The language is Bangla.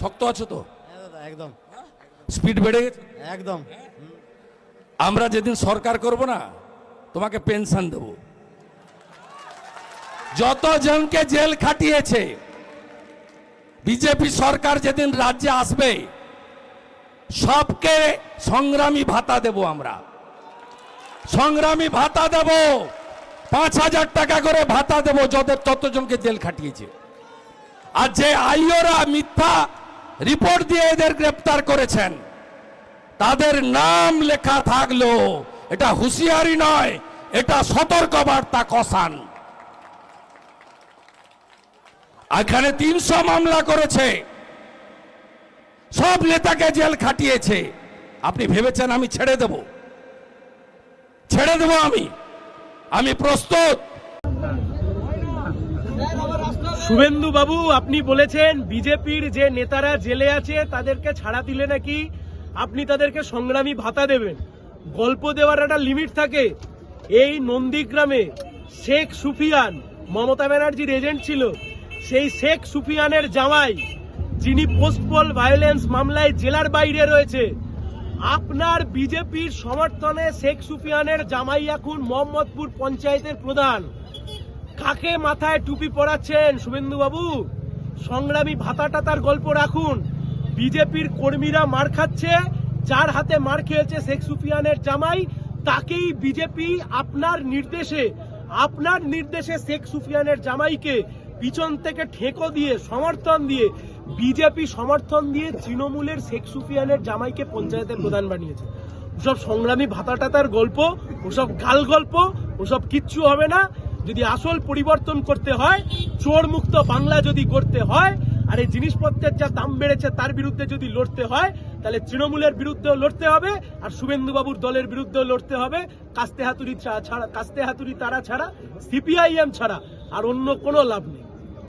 শক্ত আছো তো? হ্যাঁ একদম। স্পিড বেড়ে গেছে? একদম। আমরা যেদিন সরকার করব না তোমাকে পেনশন দেব। যত জনকে জেল খাটিয়েছে বিজেপি সরকার যেদিন রাজ্যে আসবে সবকে সংগ্রামী ভাতা দেব আমরা। সংগ্রামী ভাতা দেব পাঁচ হাজার টাকা করে ভাতা দেব যত ততজনকে জেল খাটিয়েছে। আর যে আইওরা মিথ্যা রিপোর্ট দিয়ে এদের গ্রেপ্তার করেছেন। তাদের নাম লেখা থাকল, এটা হুঁশিয়ারি নয়, এটা সতর্কবার্তা কসান। এখানে তিনশো মামলা করেছে। সব নেতাকে জেল খাটিয়েছে। আপনি ভেবেছেন আমি ছেড়ে দেব? ছেড়ে দেব আমি। আমি প্রস্তুত। শুভেন্দু বাবু আপনি বলেছেন বিজেপির যে নেতারা জেলে আছে তাদেরকে ছাড়া দিলে নাকি আপনি তাদেরকে সংগ্রামী ভাতা দেবেন। গল্প দেওয়ার একটা লিমিট থাকে। এই নন্দীগ্রামে শেখ সুফিয়ান, মমতা ব্যানার্জির এজেন্ট ছিল, সেই শেখ সুফিয়ানের জামাই, যিনি পোস্টপল ভায়োলেন্স মামলায় জেলার বাইরে রয়েছে, আপনার বিজেপির সমর্থনে শেখ সুফিয়ানের জামাই এখন মোহাম্মদপুর পঞ্চায়েতের প্রধান। কাকে মাথায় টুপি পরাচ্ছেন শুভেন্দু বাবু সংগ্রামী ভাতাটা তার গল্প রাখুন। বিজেপির কর্মীরা মার খাচ্ছে, যার হাতে মার খেয়েছে শেখ সুফিয়ানের জামাই, তাকেই বিজেপি আপনার নির্দেশে আপনার নির্দেশে শেখ সুফিয়ানের জামাইকে পিছন থেকে ঠেকো দিয়ে, সমর্থন দিয়ে, বিজেপি সমর্থন দিয়ে তৃণমূলের শেখ সুফিয়ানের জামাইকে পঞ্চায়েতের প্রধান বানিয়েছে। ওসব সংগ্রামী ভাতাটা তার গল্প, ওসব গাল গল্প, ওসব কিচ্ছু হবে না। যদি আসল পরিবর্তন করতে হয় চোর মুক্ত বাংলা যদি করতে হয়, আর এই জিনিসপত্রের যা দাম বেড়েছে তার বিরুদ্ধে যদি লড়তে হয়, তাহলে তৃণমূলের বিরুদ্ধেও লড়তে হবে, আর শুভেন্দুবাবুর দলের বিরুদ্ধেও লড়তে হবে। কাস্তে হাতুরি ছাড়া কাস্তে হাতুরি তারা ছাড়া, সিপিআইএম ছাড়া, আর অন্য কোনো লাভ নেই।